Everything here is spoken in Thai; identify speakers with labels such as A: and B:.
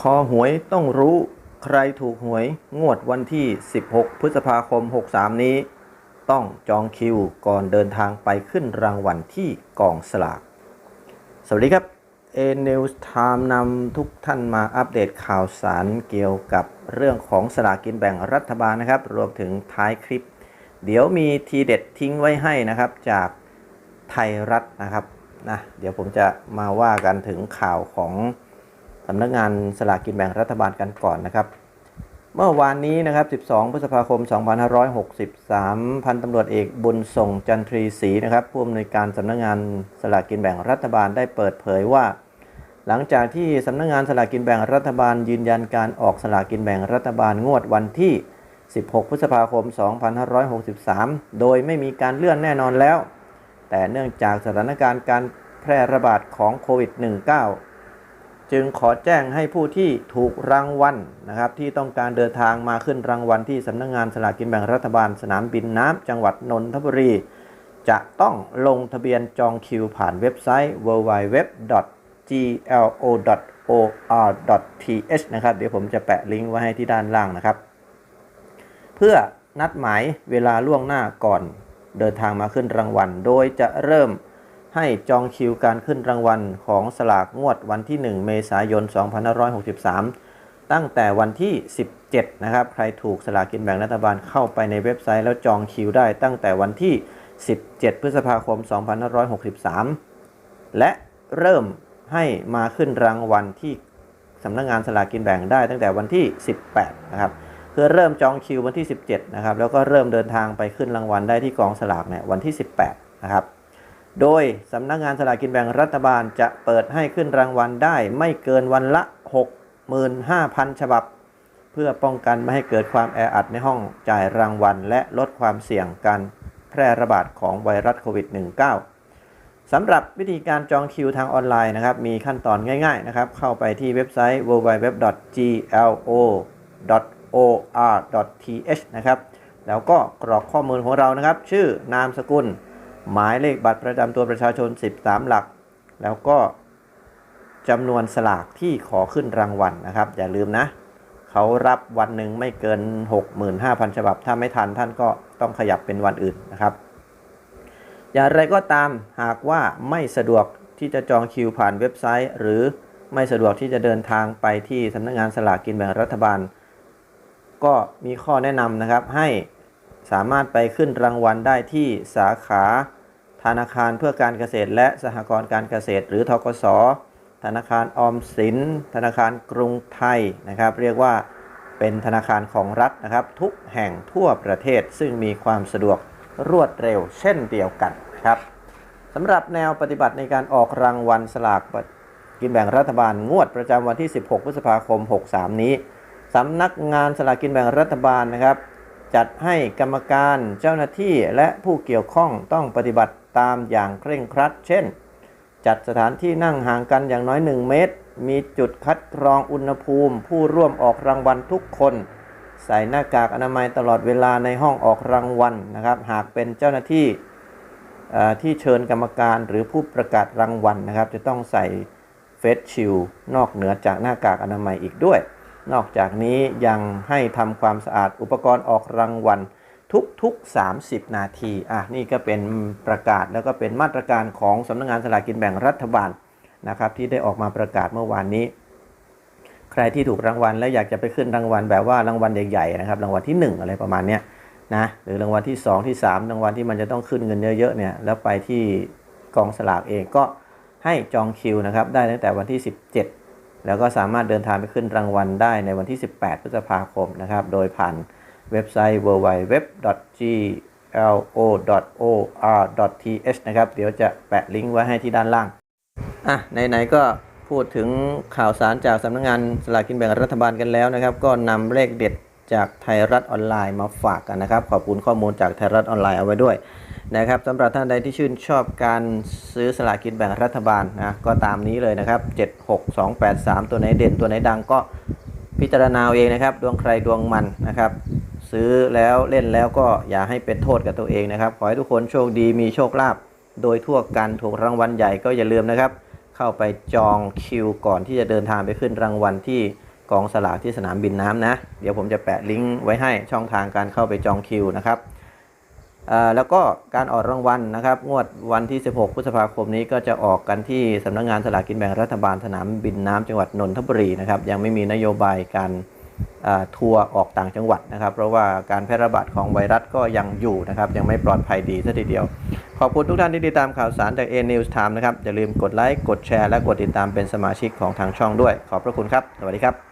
A: คอหวยต้องรู้ใครถูกหวยงวดวันที่ 16 พฤษภาคม 63 นี้ ต้องจองคิวก่อนเดินทางไปขึ้นรางวัลที่กองสลาก สวัสดีครับ A News Time นำทุกท่านมาอัปเดตข่าวสารเกี่ยวกับเรื่องของสลากกินแบ่งรัฐบาลนะครับ รวมถึงท้ายคลิป เดี๋ยวมีทีเด็ดทิ้งไว้ให้นะครับจากไทยรัฐนะครับนะเดี๋ยวผมจะมาว่ากันถึงข่าวของ สำนักงานสลากกินแบ่งรัฐบาลกันก่อนนะครับ เมื่อวานนี้นะครับ 12 พฤษภาคม 2563 พันตำรวจเอกบุญส่งจันทรีศรีนะครับผู้อำนวยการสำนักงานสลากกินแบ่งรัฐบาลได้เปิดเผยว่า หลังจากที่สำนักงานสลากกินแบ่งรัฐบาล ยืนยันการออกสลากกินแบ่งรัฐบาลงวดวันที่ 16 พฤษภาคม 2563 โดยไม่มีการเลื่อนแน่นอนแล้ว แต่เนื่องจากสถานการณ์การแพร่ระบาดของโควิด -19 จึงขอแจ้งให้ผู้ที่ถูกรางวัลนะครับ ที่ต้องการเดินทางมาขึ้นรางวัลที่สำนักงงานสลากกินแบ่งรัฐบาลสนามบินน้ำจังหวัดนนทบุรี จะต้องลงทะเบียนจองคิวผ่านเว็บไซต์ www.glo.or.th นะครับ เดี๋ยวผมจะแปะลิงก์ไว้ให้ที่ด้านล่างนะครับ เพื่อนัดหมายเวลาล่วงหน้าก่อนเดินทางมาขึ้นรางวัล โดยจะเริ่ม ให้จองคิวการขึ้นรางวัลของสลากงวดวันที่ 1 เมษายน 2563 ตั้งแต่วันที่ 17 นะครับ ใครถูกสลากกินแบ่งรัฐบาลเข้าไปในเว็บไซต์แล้วจองคิวได้ตั้งแต่วันที่ 17 พฤษภาคม 2563 และเริ่มให้มาขึ้นรางวัลที่สำนักงงานสลากกินแบ่งได้ตั้งแต่วันที่ 18 นะครับคือเริ่มจองคิววันที่ 17 นะครับ แล้วก็เริ่มเดินทางไปขึ้นรางวัลได้ที่กองสลากเนี่ยวันที่ 18 นะครับ โดยสำนักงานสลากกินแบ่งรัฐบาลจะเปิดให้ขึ้นรางวัลได้ไม่เกินวันละ 65,000 ฉบับ เพื่อป้องกันไม่ให้เกิดความแออัดในห้องจ่ายรางวัล และลดความเสี่ยงการแพร่ระบาดของไวรัสโควิด -19 สำหรับวิธีการจองคิวทางออนไลน์นะครับ มีขั้นตอนง่ายๆนะครับ เข้าไปที่เว็บไซต์ www.glo.or.th นะครับ แล้วก็กรอกข้อมูลของเรานะครับ ชื่อนามสกุล หมายเลขบัตรประจำตัวประชาชน 13 หลัก แล้วก็จำนวนสลากที่ขอขึ้นรางวัลนะครับ อย่าลืมนะ เขารับวันหนึ่งไม่เกิน 65,000 ฉบับ ถ้าไม่ทันท่านก็ต้องขยับเป็นวันอื่นนะครับ อย่างไรก็ตามหากว่าไม่สะดวกที่จะจองคิวผ่านเว็บไซต์ หรือไม่สะดวกที่จะเดินทางไปที่สำนักงานสลากกินแบ่งรัฐบาล ก็มีข้อแนะนำนะครับให้สามารถไปขึ้นรางวัลได้ที่สาขา ธนาคารเพื่อการเกษตรและสหกรณ์การเกษตร หรือทกส ธนาคารออมสิน ธนาคารกรุงไทยนะครับ เรียกว่าเป็นธนาคารของรัฐนะครับ ทุกแห่งทั่วประเทศซึ่งมีความสะดวกรวดเร็ว เช่นเดียวกันครับสำหรับแนวปฏิบัติในการออกรางวัลสลากกินแบ่งรัฐบาลงวดประจำวันที่ 16 พฤษภาคม 63 นี้สำนักงานสลากกินแบ่งรัฐบาลนะครับ จัดให้กรรมการเจ้าหน้าที่และผู้เกี่ยวข้องต้องปฏิบัติตามอย่างเคร่งครัด เช่น จัดสถานที่นั่งห่างกันอย่างน้อย 1 เมตร มีจุดคัดกรองอุณหภูมิ ผู้ร่วมออกรางวัลทุกคน ใส่หน้ากากอนามัยตลอดเวลาในห้องออกรางวัลนะครับ หากเป็นเจ้าหน้าที่ที่เชิญกรรมการหรือผู้ประกาศรางวัลนะครับ จะต้องใส่เฟสชิลนอกเหนือจากหน้ากากอนามัยอีกด้วย นอกจากนี้ยังให้ทำความสะอาดอุปกรณ์ออกรางวัลทุกๆ 30 นาที อะ นี่ก็เป็นประกาศแล้วก็เป็นมาตรการของสำนักงงานสลากกินแบ่งรัฐบาลนะครับที่ได้ออกมาประกาศเมื่อวานนี้ ใครที่ถูกรางวัลและอยากจะไปขึ้นรางวัลแบบว่ารางวัลใหญ่ๆนะครับรางวัลที่ 1 อะไรประมาณนี้นะหรือรางวัลที่ 2 ที่ 3 รางวัลที่มันจะต้องขึ้นเงินเยอะๆเนี่ยแล้วไปที่กองสลากเองก็ให้จองคิวนะครับได้ตั้งแต่วันที่ 17 แล้วก็สามารถเดินทางไปขึ้นรางวัลได้ในวันที่ 18 พฤษภาคมนะครับ โดยผ่านเว็บไซต์ www.glo.or.th นะครับ เดี๋ยวจะแปะลิงก์ไว้ให้ที่ด้านล่าง อะ ไหน ๆ ก็พูดถึงข่าวสารจากสำนักงงานสลากกินแบ่งรัฐบาลกันแล้วนะครับ ก็นำเลขเด็ดจากไทยรัฐออนไลน์มาฝากกันนะครับ ขอบคุณข้อมูลจากไทยรัฐออนไลน์เอาไว้ด้วยนะครับสำหรับท่านใดที่ชื่นชอบการซื้อสลากกินแบ่งรัฐบาลนะก็ตามนี้เลยนะครับ 6 2 8 3 ตัวไหนเด่นตัวไหนดังก็พิจารณาเองนะครับ ดวงใครดวงมันนะครับ ซื้อแล้วเล่นแล้วก็อย่าให้เป็นโทษกับตัวเองนะครับ ขอให้ทุกคนโชคดีมีโชคลาภโดยทั่วกันถูกรางวัลใหญ่ก็อย่าลืมนะครับ เข้าไปจองคิวก่อนที่จะเดินทางไปขึ้นรางวัลที่กองสลากที่สนามบินน้ำนะ เดี๋ยวผมจะแปะลิงก์ไว้ให้ช่องทางการเข้าไปจองคิวนะครับ แล้วก็การออกรางวัลนะครับ งวดวันที่ 16 พฤษภาคมนี้ก็จะออกกันที่สำนักงานสลากกินแบ่งรัฐบาลสนามบินน้ำจังหวัดนนทบุรีนะครับยังไม่มีนโยบายการทัวร์ออกต่างจังหวัดนะครับ เพราะว่าการแพร่ระบาดของไวรัสก็ยังอยู่นะครับ ยังไม่ปลอดภัยดีซะทีเดียว ขอบคุณทุกท่านที่ติดตามข่าวสารจาก A News Time นะครับ อย่าลืมกดไลค์ กดแชร์ และกดติดตามเป็นสมาชิกของทางช่องด้วย ขอบพระคุณครับ สวัสดีครับ